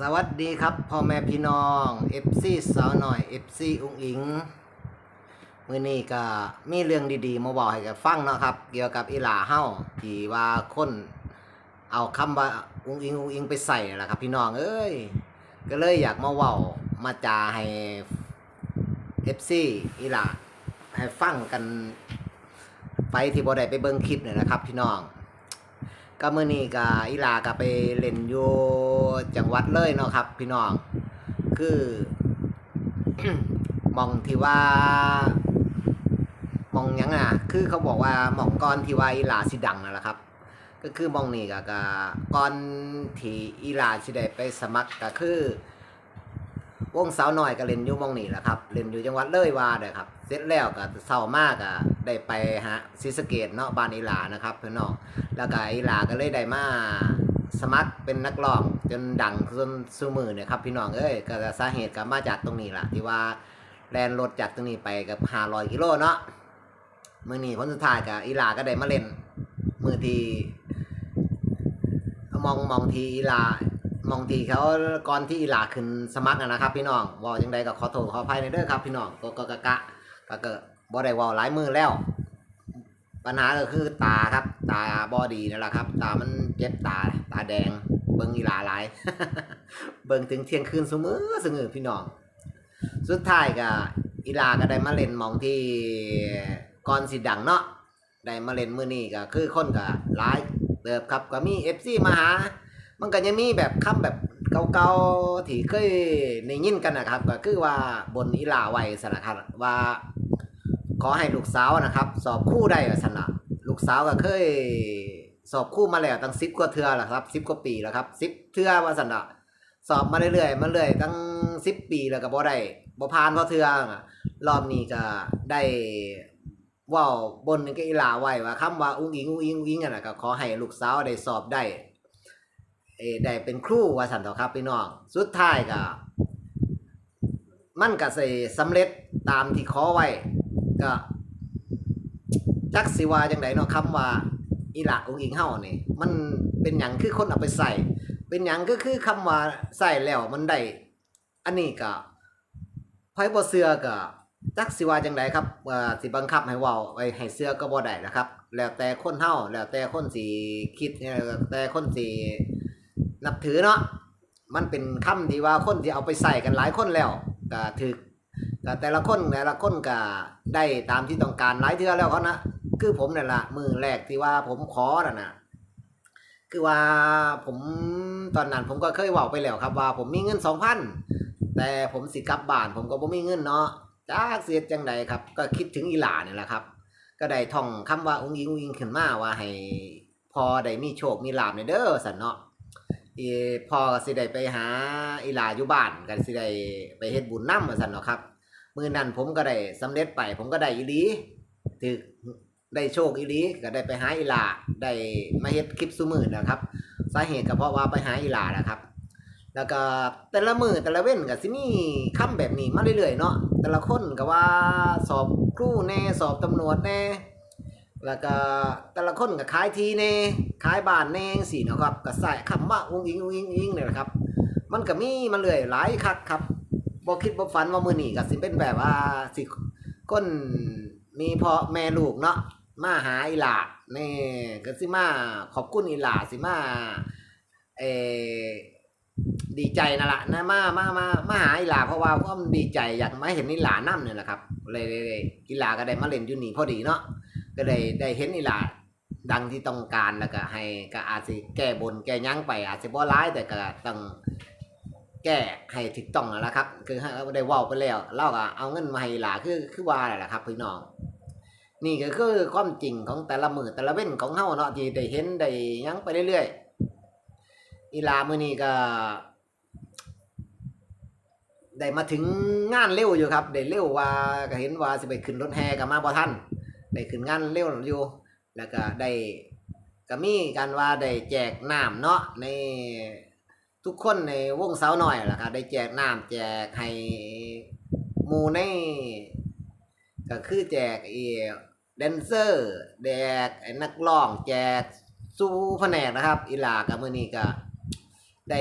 สวัสดีครับพ่อแม่พี่น้อง FC สาวหน่อย FC อุ้งอิงมื้อนี้ก็มีเรื่องดีๆ มาบอกให้กับฟังเนาะครับ เกี่ยวกับอีหลาเฮ้าที่ว่าคนเอาคำว่าอุ้งอิงอุ้งอิงไปใส่แหละครับ พี่น้องเอ้ยก็เลยอยากมาเว้ามาจาให้ FC อีหลาให้ฟังกันไปที่บ่ได้ไปเบิ่งคลิปเนี่แหละครับ พี่น้อง ก็มื้อนี้ก็อีหลาก็ไปเล่นอยู่จังหวัดเลยเนาะครับ พี่น้อง คือมองที่ว่ามองยังอะ คือเขาบอกว่ามองก้อนที่ว่าอีหลาสิดังนั่นแหละครับ ก็คือมองนี่ก็ก็ก่อนที่อีหลาสิได้ไปสมัครก็คือ วงสาวน้อยก็เล่นอยู่มองนี่แหละครับเล่นอยู่จังหวัดเลยว่าเด้อครับเสร็จแล้วก็เศร้ามากอะได้ไปฮะศรีสะเกดเนาะบ้านอีหลานะครับพี่น้องแล้วก็อีหลาก็เลยได้มาสมัครเป็นนักร้องจนดังจนซูมือเนี่ยครับพี่น้องเอ้ยก็สาเหตุก็มาจากตรงนี้แหละที่ว่าแลนรถจากตรงนี้ไปกับ500กิโลเนาะมื่อนี้ผลสุดท้ายก็อีลาก็ได้มาเล่นมือที่มองมองทีอีลา มองทีเขาก่อนที่อีหลาขึ้นสมัครอะนะครับ พี่น้องว่าจังใดก็ขอโทษขออภัยในเด้อครับ พี่น้องก็ก็กะกะก็เกิดบ่ได้ว่าหลายมือแล้ว ปัญหาก็คือตาครับ ตาบอดีนั่นแหละครับ ตามันเจ็บตาตาแดง เบิ่งอีหลาหลาย เบิ่งถึงเที่ยงคืนเสมอเสมอพี่น้อง สุดท้ายก็อีหลาก็ได้มาเล่นมองที่ก่อนสิดังเนาะได้มาเล่นมือนี้ก็คือคนก็หลายเติบครับก็มี FC มาหา มันก็ยังมีแบบคำแบบเก่าๆที่เคยได้ยินกันนะครับ ก็คือว่าบนอีลาไว้สนนะครับว่า ขอให้ลูกสาวนะครับ สอบคู่ได้สนะลูกสาวก็เคยสอบคู่มาแล้วตั้งสิบกว่าเทือแล้วครับสิบกว่าปีแล้วครับสิบเทือว่าสนะสอบมาเรื่อยๆมาเรื่อยตั้งสิบปีแล้วก็บ่ได้บ่ผ่านเพราะเทืออะรอบนี้ก็ได้ว้าบนก็อีลาไว้ว่าคำว่าอุ้งอิงอุ้งอิงอุ้งอิงอะนะก็ขอให้ลูกสาวได้สอบได้ เอได้เป็นครูว่าสันต่อครับพี่น้อง สุดท้ายก็มันก็สิสำเร็จตามที่ขอไว้ ก็จักสิว่าจังไดเนาะคำว่าอีหละองอิงเฮานี่มันเป็นหยังคือคนเอาไปใส่ เป็นหยังก็คือคำว่าใส่แล้วมันได้อันนี้ก็ไผบ่เชื่อก็จักสิว่าจังไดครับว่าสิบังคับให้เว้าไว้ให้เชื่อก็บ่ได้นะครับ แล้วแต่คนเฮาแล้วแต่คนสิคิดแล้วแต่คนสิ นับถือเนาะมันเป็นคำที่ว่าคนที่เอาไปใส่กันหลายคนแล้วก็ถึกก็แต่ละคนแต่ละคนก็ได้ตามที่ต้องการหลายเทื่อแล้วเขานะคือผมนี่ยละมือแรกที่ว่าผมขอน่ะนะคือว่าผมตอนนั้นผมก็เคยบอกไปแล้วครับว่า ผมมีเงินสองพันแต่ผมสิกลับบ้านผมก็บ่มีเงินเนาะจากเสียจังใดครับ ก็คิดถึงอีหลาเนี่ยแหละครับ ก็ได้ท่องคำว่าองค์ยิงองค์ยิงขึ้นมาว่าให้พอได้มีโชคมีลาภในเด้อสันเนาะ อีพอก็สิได้ไปหาอีหลาอยู่บ้านกันสิได้ไปเฮ็ดบุญนำว่าซั่นเนาะครับมือนั้นผมก็ได้สำเร็จไป ผมก็ได้อีหลีถือได้โชคอีหลีก็ได้ไปหาอีหลาได้มาเฮ็ดคลิปซุมือนะครับ สาเหตุก็เพราะว่าไปหาอีหลานะครับ แล้วก็แต่ละมือแต่ละเว้นก็สิมีคำแบบนี้มาเรื่อยๆเนาะแต่ละคนก็ว่าสอบครูแน่สอบตำรวจแน่ แล้วก็แต่ละคนก็ขายทีแน่ขายบ้านแน่งสิเนาะครับก็ใส่คำว่าอุ้งอิงอุ้งอิงอิงเนี่ยแหละครับ มันก็มีมาเรื่อยหลายคักครับบ่คิดบ่ฝันว่ามื้อนี้ก็สิเป็นแบบว่าสิคนมีพ่อแม่ลูกเนาะมาหาอีหลานี่ก็สิมาขอบคุณอีหลาสิมาเอดีใจนั่นล่ะนะมามามามาหาอีหลาเพราะว่าความดีใจอยากมาเห็นอีหลานํเนี่ยแหละครับเลยอีหลาก็ได้มาเล่นยูนี่พอดีเนาะ ก็ได้ได้เห็นอีหลาดังที่ต้องการแล้วก็ให้ก็อาจสิแก้บนแก้ยั้งไป อาจสิบ่ร้ายแต่ก็ต้องแก้ให้ถูกต้องแล้วล่ะครับ คือให้ได้เว้าไปแล้วเราก็เอาเงินมาให้หลาคือคือว่าแหละครับพี่น้องนี่ก็คือความจริงของแต่ละมือแต่ละเว้นของเฮาเนาะที่ได้เห็นได้ยั้งไปเรื่อยๆอีลามื้อนี้ก็ได้มาถึงงานเร็วอยู่ครับได้เร็วว่าก็เห็นว่าสิไปขึ้นรถแห่กับมาบ่ทัน ได้ขึ้นงานเร็วอยู่ แล้วก็ได้ก็มีการว่าได้แจกน้ำเนาะในทุกคนในวงสาวหน่อยล่ะครับได้แจกน้ำแจกให้หมูในก็คือแจกไอ้แดนเซอร์แจกนักร้องแจกสู้แผนกนะครับ อีหลากับมือนี้ก็ได้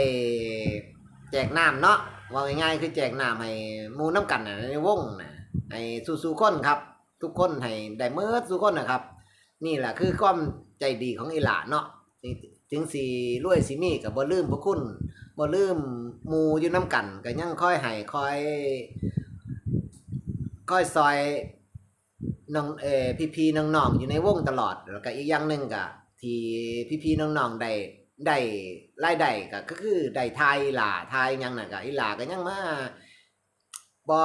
แจกน้ำเนาะว่าง่ายๆคือแจกน้ำให้มูน้ำกันในวงนะให้สู้ๆคนครับ ทุกคนให้ได้เมื่อทุกคนนะครับ นี่แหละคือความใจดีของอีหลาเนาะถึงสีรวยสีมีกับบ่ลืมพระคุณบ่ลืมมูอยู่น้ำกันก็ยังค่อยให้ค่อยค่อยซอยน้องเอพี่พี่ๆน้องอยู่ในวงตลอดแล้วก็อีกอย่างหนึ่งก็ที่พี่พี่ๆน้องได้ได้รายได้ก็คือได้ทายอีหลาทายยังน่ะก็อีหลาก็ยังมา บ่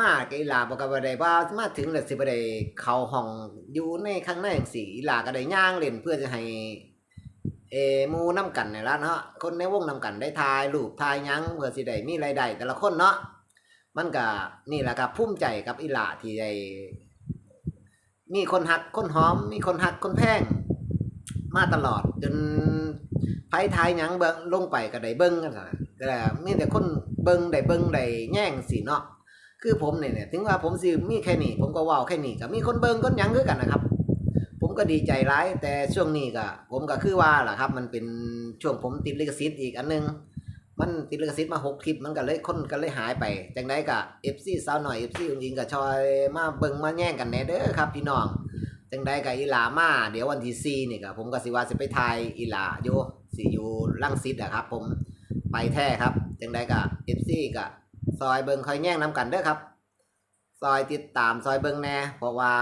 มากอีหลาบ่ก็บ่ได้ว่ามาถึงแล้วสิบ่ได้เข้าห้องอยู่ในข้างในจังซี่อีหลาก็ได้ย่างเล่นเพื่อจะให้เออหมู่นํกันนี่ล่ะเนาะคนในวงนํกันได้ถ่ายรูปถ่ายหยังเพื่อสิได้มีรายได้แต่ละคนเนาะมันก็นี่แหละครับภูมิใจกับอีหลาที่ได้มีคนฮักคนหอม มีคนฮักคนแพง มาตลอดจนไผทายหยังเบิ่งลงไปก็ได้เบิ่งกันซะแต่มีแต่คนเบิ่งได้เบิ่งได้แย่งสิเนาะ คือผมเนี่ยถึงว่าผมสิมีแค่นี้ผมก็ว้าแค่นี้ก็มีคนเบิ่งคนยังคือกันนะครับ ผมก็ดีใจร้ายแต่ช่วงนี้ก็ผมก็คือว่าล่ะครับ มันเป็นช่วงผมติดลิขสิทธิ์อีกอันนึงมันติดลิขสิทธิ์มาหกคลิปมันก็เลยคนก็เลยหายไปจังไดก็ FC สาวหน่อย FC อุ้งอิงก็ชอยมาเบิ่งมาแย่งกันแน่เด้อครับพี่น้องจังไดก็อีหลามาเดี๋ยววันที่4นี่ก็ผมก็สิว่าสิไปถ่ายอีหลาอยู่สิอยู่ลังสิตอะครับ ผมไปแท้ครับจังไดก็ FC ก็ ซอยเบิงคอยแย่งนํกันเด้อครับ ซอยติดตามซอยเบิงแน่เพราะว่า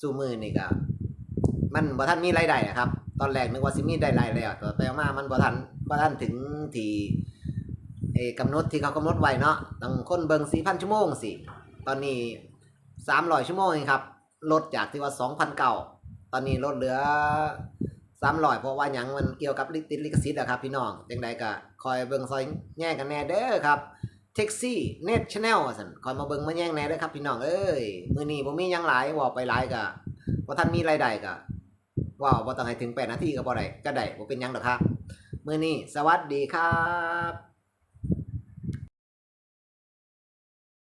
สู้มือนี่ก็มันบ่ทันมีรายได้อะครับ ตอนแรกนึกว่าสิมีได้รายแล้วแต่ไปมามันบ่ทันบ่ทันถึงที่เอกำหนดที่เขากำหนดไว้เนาะต้องคนเบิ่ง4,000ชั่วโมงสิตอนนี้300ชั่วโมงเองครับลดจากที่ว่า2,009ตอนนี้ลดเหลือ300เพราะว่าหยังมันเกี่ยวกับลิติลิขสิทธิ์อะครับพี่น้องจังใดก็คอยเบิ่งซอยแย่งกันแน่เด้อครับ แท็กซี่เน็ตชาแนลสันคอยมาเบิ่งมาแย่งแหน่เด้อครับพี่น้องเอ้ยมื้อนี้บ่มีหยังหลายเว้าไปหลายก็บ่ทันมีรายได้ก็ว้าวบ่ต้องให้ถึง8นาทีก็บ่ได้ก็ได้บ่เป็นหยังดอกครับมื้อนี้สวัสดีครับ